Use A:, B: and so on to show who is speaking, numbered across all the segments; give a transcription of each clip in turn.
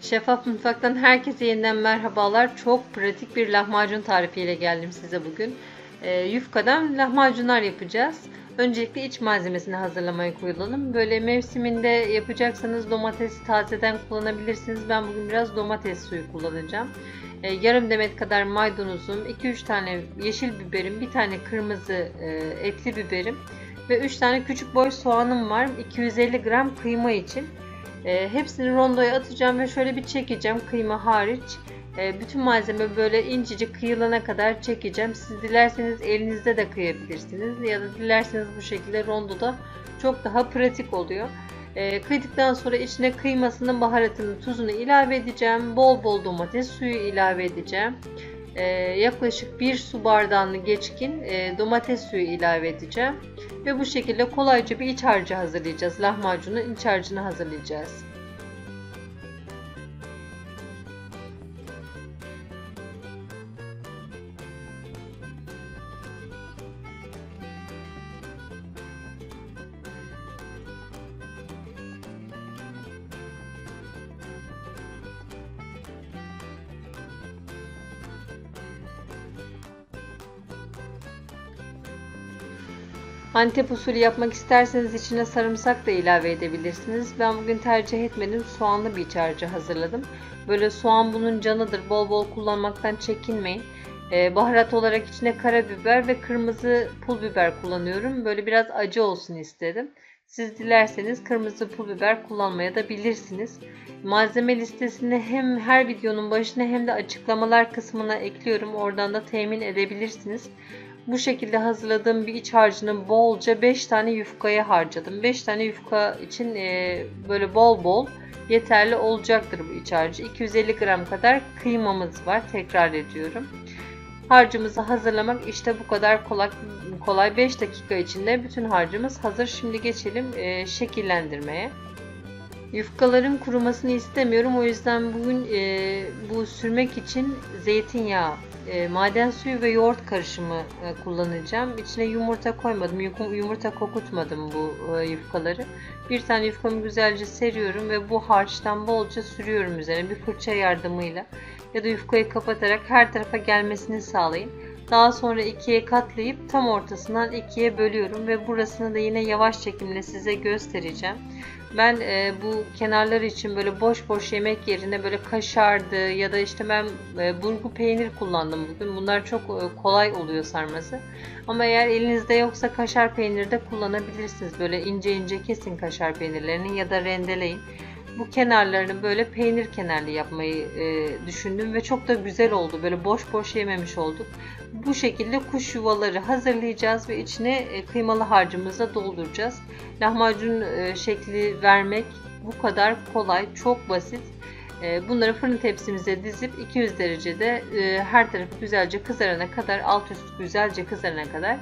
A: Şeffaf Mutfak'tan herkese yeniden merhabalar. Çok pratik bir lahmacun tarifiyle geldim size bugün. Ee, yufkadan lahmacunlar yapacağız. Öncelikle iç malzemesini hazırlamaya koyulalım. Böyle mevsiminde yapacaksanız domatesi tazeden kullanabilirsiniz. Ben bugün biraz domates suyu kullanacağım. Ee, yarım demet kadar maydanozum, 2-3 tane yeşil biberim, bir tane kırmızı e, etli biberim ve 3 tane küçük boy soğanım var. 250 gram kıyma için. E, hepsini rondoya atacağım ve şöyle bir çekeceğim kıyma hariç. E, bütün malzeme böyle incecik kıyılana kadar çekeceğim. Siz dilerseniz elinizde de kıyabilirsiniz ya da dilerseniz bu şekilde rondoda çok daha pratik oluyor. E, kıydıktan sonra içine kıymasının baharatını, tuzunu ilave edeceğim. Bol bol domates suyu ilave edeceğim. E, yaklaşık bir su bardağını geçkin e, domates suyu ilave edeceğim. Ve bu şekilde kolayca bir iç harcı hazırlayacağız. Lahmacunun iç harcını hazırlayacağız. Antep usulü yapmak isterseniz içine sarımsak da ilave edebilirsiniz. Ben bugün tercih etmedim. Soğanlı bir iç harcı hazırladım. Böyle soğan bunun canıdır. Bol bol kullanmaktan çekinmeyin. Ee, baharat olarak içine karabiber ve kırmızı pul biber kullanıyorum. Böyle biraz acı olsun istedim. Siz dilerseniz kırmızı pul biber kullanmaya da bilirsiniz. Malzeme listesini hem her videonun başına hem de açıklamalar kısmına ekliyorum. Oradan da temin edebilirsiniz. Bu şekilde hazırladığım bir iç harcını bolca 5 tane yufkaya harcadım. 5 tane yufka için e, böyle bol bol yeterli olacaktır bu iç harcı. 250 gram kadar kıymamız var. Tekrar ediyorum. Harcımızı hazırlamak işte bu kadar kolay. kolay 5 dakika içinde bütün harcımız hazır. Şimdi geçelim e, şekillendirmeye. Yufkaların kurumasını istemiyorum. O yüzden bugün e, bu sürmek için zeytinyağı e, maden suyu ve yoğurt karışımı e, kullanacağım. İçine yumurta koymadım. Yumurta kokutmadım bu e, yufkaları. Bir tane yufkamı güzelce seriyorum ve bu harçtan bolca sürüyorum üzerine bir fırça yardımıyla ya da yufkayı kapatarak her tarafa gelmesini sağlayın. Daha sonra ikiye katlayıp tam ortasından ikiye bölüyorum ve burasını da yine yavaş çekimle size göstereceğim. Ben e, bu kenarlar için böyle boş boş yemek yerine böyle kaşardı ya da işte ben e, burgu peynir kullandım bugün. Bunlar çok e, kolay oluyor sarması. Ama eğer elinizde yoksa kaşar peyniri de kullanabilirsiniz. Böyle ince ince kesin kaşar peynirlerini ya da rendeleyin bu kenarlarını böyle peynir kenarlı yapmayı e, düşündüm ve çok da güzel oldu. Böyle boş boş yememiş olduk. Bu şekilde kuş yuvaları hazırlayacağız ve içine e, kıymalı harcımızla dolduracağız. Lahmacun e, şekli vermek bu kadar kolay, çok basit. E, bunları fırın tepsimize dizip 200 derecede e, her tarafı güzelce kızarana kadar, alt üst güzelce kızarana kadar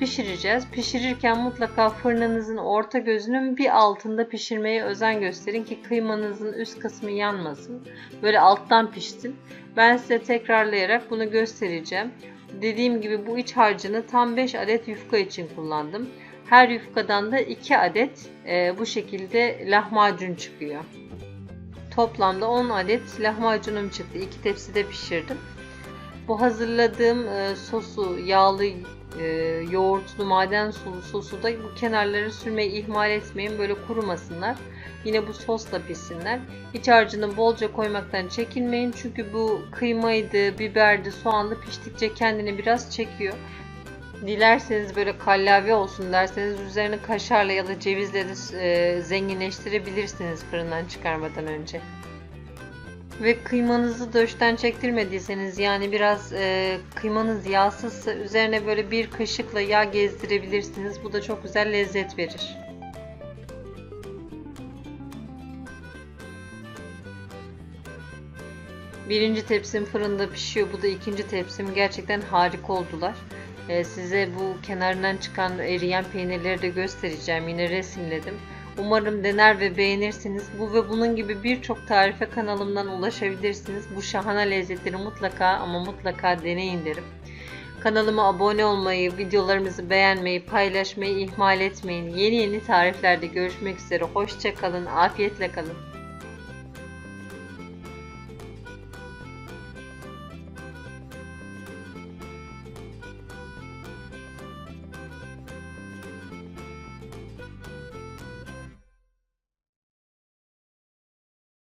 A: pişireceğiz. Pişirirken mutlaka fırınınızın orta gözünün bir altında pişirmeye özen gösterin ki kıymanızın üst kısmı yanmasın. Böyle alttan pişsin. Ben size tekrarlayarak bunu göstereceğim. Dediğim gibi bu iç harcını tam 5 adet yufka için kullandım. Her yufkadan da 2 adet e, bu şekilde lahmacun çıkıyor. Toplamda 10 adet lahmacunum çıktı. 2 tepside pişirdim. Bu hazırladığım e, sosu, yağlı e, yoğurtlu maden sulu sosu da bu kenarları sürmeyi ihmal etmeyin. Böyle kurumasınlar. Yine bu sosla pişsinler. İç harcını bolca koymaktan çekinmeyin. Çünkü bu kıymaydı, biberdi, soğanlı piştikçe kendini biraz çekiyor. Dilerseniz böyle kallavi olsun derseniz üzerine kaşarla ya da cevizle de e, zenginleştirebilirsiniz fırından çıkarmadan önce ve kıymanızı döşten çektirmediyseniz yani biraz e, kıymanız yağsızsa üzerine böyle bir kaşıkla yağ gezdirebilirsiniz. Bu da çok güzel lezzet verir. Birinci tepsim fırında pişiyor. Bu da ikinci tepsim. Gerçekten harika oldular. Ee, size bu kenarından çıkan eriyen peynirleri de göstereceğim. Yine resimledim. Umarım dener ve beğenirsiniz. Bu ve bunun gibi birçok tarife kanalımdan ulaşabilirsiniz. Bu şahane lezzetleri mutlaka ama mutlaka deneyin derim. Kanalıma abone olmayı, videolarımızı beğenmeyi, paylaşmayı ihmal etmeyin. Yeni yeni tariflerde görüşmek üzere. Hoşçakalın, afiyetle kalın.